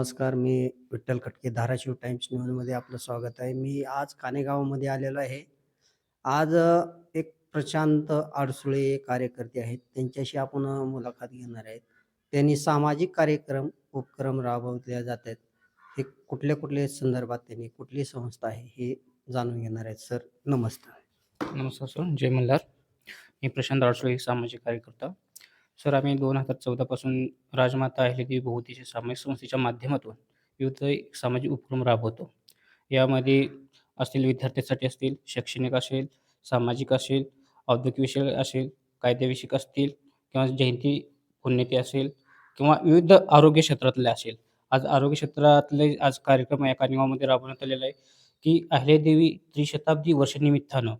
नमस्कार. मी विठ्ठल खटके, धाराशिव टाइम्स न्यूजमध्ये आपलं स्वागत आहे. मी आज कानेगावमध्ये आलेलो आहे. आज एक प्रशांत अडसुळे कार्यकर्ते आहेत. त्यांच्याशी आपण मुलाखत घेणार आहेत. त्यांनी सामाजिक कार्यक्रम, उपक्रम राबवले जात आहेत. हे कुठल्या कुठल्या संदर्भात त्यांनी कुठली संस्था आहे हे जाणून घेणार आहेत. सर नमस्कार. नमस्कार सर. जय मल्हार. मी प्रशांत अडसुळे, सामाजिक कार्यकर्ता. सर आम्ही दोन हजार चौदापासून राजमाता अहिल्यादेवी भोवतीच्या सामाजिक संस्थेच्या माध्यमातून विविध सामाजिक उपक्रम राबवतो. यामध्ये असतील विद्यार्थ्यांसाठी असतील, शैक्षणिक असेल, सामाजिक असेल, औद्योगिक विषय असेल, कायदेविषयक असतील किंवा जयंती, पुण्यती असेल किंवा विविध आरोग्य क्षेत्रातले असेल. आज आरोग्य क्षेत्रातले आज कार्यक्रम या कानेगावमध्ये राबवण्यात आलेला आहे, की अहिल्यादेवी त्रिशताब्दी वर्षनिमित्तानं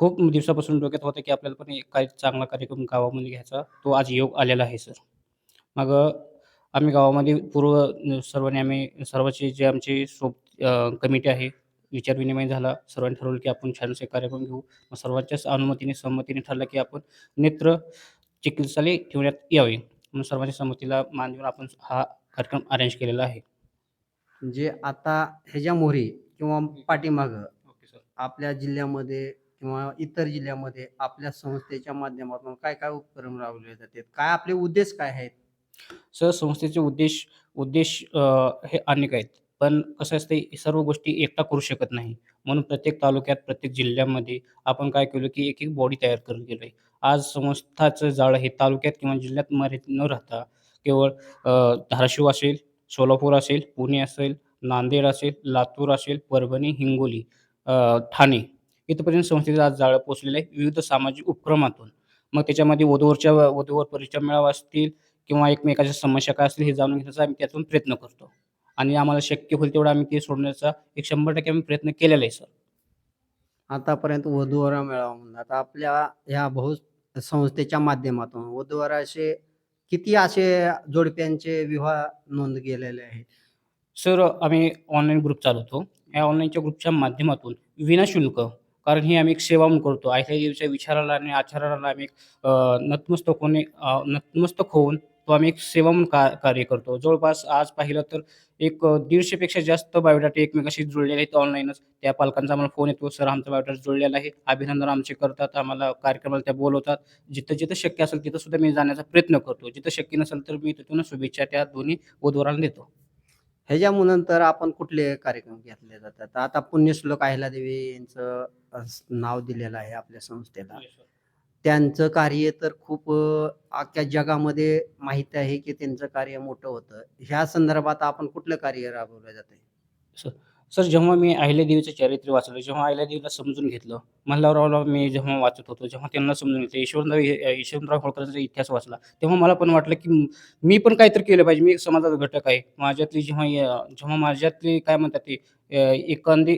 खूप दिवसापासून डोक्यात होतं, की आपल्याला पण एक काही चांगला कार्यक्रम गावामध्ये घ्यायचा. तो आज योग आलेला आहे सर. मग आम्ही गावामध्ये पूर्व सर्वांनी आम्ही सर्वांचे जे आमचे सोब अ, कमिटी आहे, विचार-विनिमय झाला. सर्वांनी ठरवलं, की आपण छानसे कार्यक्रम घेऊ. मग सर्वांच्याच अनुमतीने, संमतीने ठरलं, की आपण नेत्र चिकित्सालय ठेवण्यात यावे. म्हणून सर्वांच्या संमतीला मान देऊन आपण हा कार्यक्रम अरेंज केलेला आहे. म्हणजे आता ह्याच्या मोरी किंवा पाठीमागं ओके सर. आपल्या जिल्ह्यामध्ये किंवा इतर जिल्ह्यामध्ये आपल्या संस्थेच्या माध्यमातून काय काय उपक्रम राबवले जातात? काय आपले उद्देश काय आहेत? सर संस्थेचे उद्देश उद्देश हे अनेक आहेत. पण कसं असते सर्व गोष्टी एकटा करू शकत नाही. म्हणून प्रत्येक तालुक्यात, प्रत्येक जिल्ह्यामध्ये आपण काय केलं, की एक-एक बॉडी तयार करून गेलो आहे आज संस्थाचं जाळं हे तालुक्यात किंवा जिल्ह्यात मर्यादित न राहता केवळ अ, धाराशिव असेल, सोलापूर असेल, पुणे असेल, नांदेड असेल, लातूर असेल, परभणी, हिंगोली, ठाणे इथपर्यंत संस्थेचं आज जाळं पोहोचलेलं आहे विविध सामाजिक उपक्रमातून. मग त्याच्यामध्ये वधूवरच्या वधूवर परिचय मेळावा असतील किंवा एकमेकाच्या समस्या काय असतील हे जाणून घेण्याचा आम्ही त्यातून प्रयत्न करतो. आणि आम्हाला शक्य होईल तेवढा आम्ही ते सोडण्याचा एक 100% आम्ही प्रयत्न केलेला आहे सर. आतापर्यंत वधू-वरा मेळावा म्हणून आता आपल्या ह्या बहु संस्थेच्या माध्यमातून वधू-वराचे किती असे जोडप्यांचे विवाह नोंद केलेले आहेत? सर आम्ही ऑनलाईन ग्रुप चालवतो. या ऑनलाईनच्या ग्रुपच्या माध्यमातून विनाशुल्क कारण ही आम्ही एक सेवा म्हणून करतो. अहिल्यादेवीच्या विचाराला आणि आचाराला आम्ही एक नतमस्तक होणे नतमस्तक होऊन तो आम्ही एक सेवा म्हणून का कार्य करतो. जवळपास आज पाहिलं तर एक दीडशेपेक्षा जास्त बायोडाटा एकमेकाशी जुळलेले आहेत ऑनलाईनच. त्या पालकांचा आम्हाला फोन येतो, "सर आमचा बायोडाटा जुळलेला आहे." अभिनंदन आमचे करतात. आम्हाला कार्यक्रमाला त्या बोलवतात. जिथं-जिथं शक्य असेल तिथं सुद्धा मी जाण्याचा प्रयत्न करतो. जिथं शक्य नसेल तर मी तिथून शुभेच्छा त्या दोन्ही वधू-वरांना देतो. ह्याच्या नंतर आपण कुठले कार्यक्रम घेतले जातात? आता पुण्यश्लोक देवी यांचं नाव दिलेलं आहे आपल्या संस्थेला. त्यांचं कार्य तर खूप अख्ख्या जगामध्ये माहीत आहे, की त्यांचं कार्य मोठं होतं. ह्या संदर्भात आपण कुठलं कार्य राबवलं जातंय? सर सर जेव्हा मी अहिल्यादेवीचं चरित्र वाचलं, जेव्हा अहिल्यादेवीला समजून घेतलं, मल्हाररावला मी जेव्हा वाचत होतो, जेव्हा त्यांना समजून घेतलं, यशवंतराव यशवंतराव होळकरांचा इतिहास वाचला, तेव्हा मला पण वाटलं, की मी पण काहीतरी केलं पाहिजे. मी एक समाजाचा घटक आहे. माझ्यातली जेव्हा जेव्हा माझ्यातली काय म्हणतात ते एखादी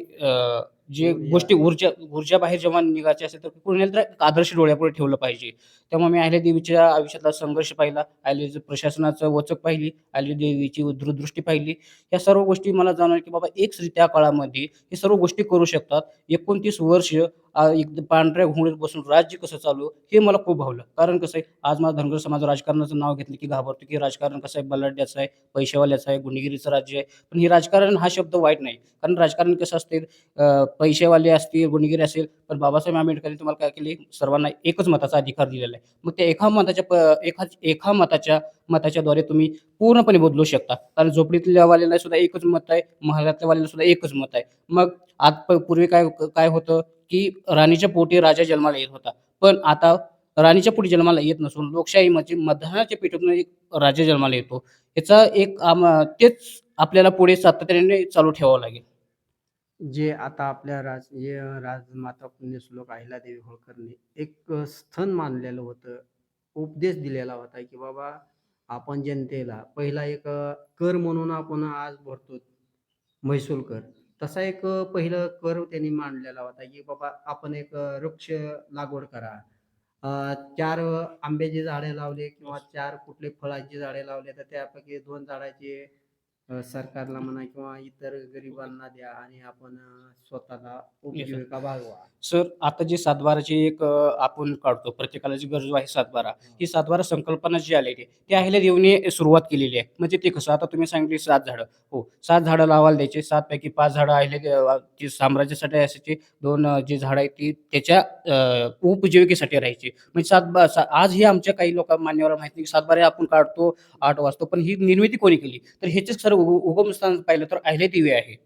जे ऊर्जा. गोष्टी ऊर्जा ऊर्जा बाहेर जेव्हा निघायची असेल, तर कुणाला तरी आदर्श डोळ्यापुढे ठेवलं पाहिजे. तेव्हा मी अहिल्यादेवीच्या आयुष्यातला संघर्ष पाहिला, अहिल्यादेवीचं प्रशासनाचं वचक पाहिली, अहिल्यादेवीची दूरदृष्टी पाहिली. या सर्व गोष्टी मला जाणवल्या, की बाबा एक स्त्री त्या काळामध्ये हे सर्व गोष्टी करू शकतात. 29 वर्ष एक पांढऱ्या घोंगडीवर बसून राज्य कसं चालू हे मला खूप भावलं. कारण कसं आहे, आज माझा धनगर समाज राजकारणाचं नाव घेतलं, की घाबरतो, की राजकारण कसं आहे बलाढ्याचं आहे, पैशावाल्याचं आहे, गुंडगिरीचं राज्य आहे. पण हे राजकारण हा शब्द वाईट नाही. कारण राजकारण कसं असते पैसेवाले असतील, गुणगिरी असेल, पण बाबासाहेब आंबेडकरांनी तुम्हाला काय केले, सर्वांना एकच मताचा अधिकार दिलेला आहे. मग त्या एका मताच्या प एका एका मताच्या मताच्याद्वारे तुम्ही पूर्णपणे बदलू शकता. कारण झोपडीतल्या वाल्याला सुद्धा एकच मत आहे, महालातल्या वाल्याला सुद्धा एकच मत आहे. मग आज प पूर्वी काय काय होतं, की राणीच्या पोटी राजा जन्माला येत होता. पण आता राणीच्या पोटी जन्माला येत नसून लोकशाही म्हणजे मतदानाच्या पेटीतून एक राजा जन्माला येतो. याचा एक आम तेच आपल्याला पुढे सातत्याने चालू ठेवावं लागेल. जे आता आपल्या राज जे राजमाता पुण्यश्लोक अहिल्यादेवी होळकरनी एक स्थन मानलेलं होतं. उपदेश दिलेला होता, की बाबा आपण जनतेला पहिला एक कर म्हणून आपण आज भरतो महसूल कर. तसा एक पहिलं कर त्यांनी मांडलेला होता, की बाबा आपण एक वृक्ष लागवड करा. 4 आंब्याची झाडे लावली किंवा 4 कुठले फळाची झाडे लावली, तर त्यापैकी 2 झाडाची सरकारला म्हणा किंवा इतर गरिबांना द्या आणि आपण स्वतःला उपजीविका भागवा. सर, आता जे सातबाराची एक अ, आपण काढतो प्रत्येकाला जी गरज आहे सातबारा. ही सातबारा संकल्पना जी आलेली आहे, ती अहिल्यादेवीने सुरुवात केलेली आहे. म्हणजे ते कसं आता तुम्ही सांगितली 7 झाडं. हो, 7 झाडं लावायला द्यायचे. 7 पैकी 5 झाडं अहिल्यादेवी साम्राज्यासाठी असायची. 2 अ, जी झाडं आहेत ती त्याच्या अ, उपजीविकेसाठी राहायची. म्हणजे सात बा सा आजही आमच्या काही लोक मान्यवरांना माहिती नाही, की सातबारे आपण काढतो, 8 वाजतो. पण ही निर्मिती कोणी केली? तर ह्याचे उ उगमस्थान पाहिलं तर अहिल्यादेवी आहे.